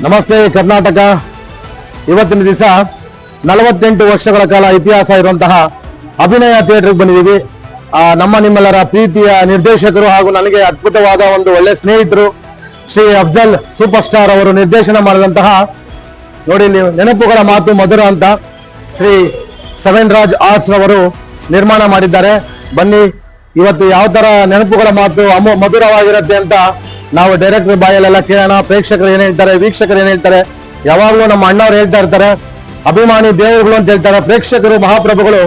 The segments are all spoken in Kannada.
ನಮಸ್ತೆ ಕರ್ನಾಟಕ. ಇವತ್ತಿನ ದಿವಸ ನಲವತ್ತೆಂಟು ವರ್ಷಗಳ ಕಾಲ ಇತಿಹಾಸ ಇರುವಂತಹ ಅಭಿನಯ ಥಿಯೇಟರ್ಗೆ ಬಂದಿದ್ದೀವಿ. ನಮ್ಮ ನಿಮ್ಮೆಲ್ಲರ ಪ್ರೀತಿಯ ನಿರ್ದೇಶಕರು ಹಾಗೂ ನನಗೆ ಅದ್ಭುತವಾದ ಒಂದು ಒಳ್ಳೆ ಸ್ನೇಹಿತರು ಶ್ರೀ ಅಫ್ಜಲ್ ಸೂಪರ್ ಸ್ಟಾರ್ ಅವರು ನಿರ್ದೇಶನ ಮಾಡಿದಂತಹ ನೋಡಿ ನೀವು ನೆನಪುಗಳ ಮಾತು ಮಧುರ ಅಂತ ಶ್ರೀ ಸವೇನ್ ರಾಜ್ ಆರ್ಟ್ಸ್ ಅವರು ನಿರ್ಮಾಣ ಮಾಡಿದ್ದಾರೆ. ಬನ್ನಿ, ಇವತ್ತು ಯಾವ ತರ ನೆನಪುಗಳ ಮಾತು ಅಮೋ ಮಧುರವಾಗಿರುತ್ತೆ ಅಂತ ನಾವು ಡೈರೆಕ್ಟರ್ ಬಾಯಲ್ಲೆಲ್ಲ ಕೇಳೋಣ, ಪ್ರೇಕ್ಷಕರು ಏನ್ ಹೇಳ್ತಾರೆ, ವೀಕ್ಷಕರು ಏನ್ ಹೇಳ್ತಾರೆ, ಯಾವಾಗ್ಲೂ ನಮ್ಮ ಅಣ್ಣವ್ರು ಹೇಳ್ತಾ ಇರ್ತಾರೆ, ಅಭಿಮಾನಿ ದೇವರುಗಳು ಅಂತ ಹೇಳ್ತಾರೆ, ಪ್ರೇಕ್ಷಕರು, ಮಹಾಪ್ರಭುಗಳು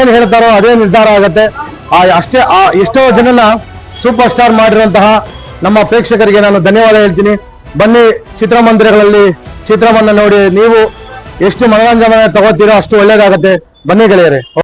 ಏನ್ ಹೇಳ್ತಾರೋ ಅದೇ ನಿರ್ಧಾರ ಆಗುತ್ತೆ. ಆ, ಅಷ್ಟೇ, ಆ, ಎಷ್ಟೋ ಜನನ ಸೂಪರ್ ಸ್ಟಾರ್ ಮಾಡಿರುವಂತಹ ನಮ್ಮ ಪ್ರೇಕ್ಷಕರಿಗೆ ನಾನು ಧನ್ಯವಾದ ಹೇಳ್ತೀನಿ. ಬನ್ನಿ ಚಿತ್ರಮಂದಿರಗಳಲ್ಲಿ, ಚಿತ್ರವನ್ನ ನೋಡಿ ನೀವು ಎಷ್ಟು ಮನೋರಂಜನೆ ತಗೋತೀರೋ ಅಷ್ಟು ಒಳ್ಳೇದಾಗತ್ತೆ. ಬನ್ನಿ ಗೆಳೆಯರೆ.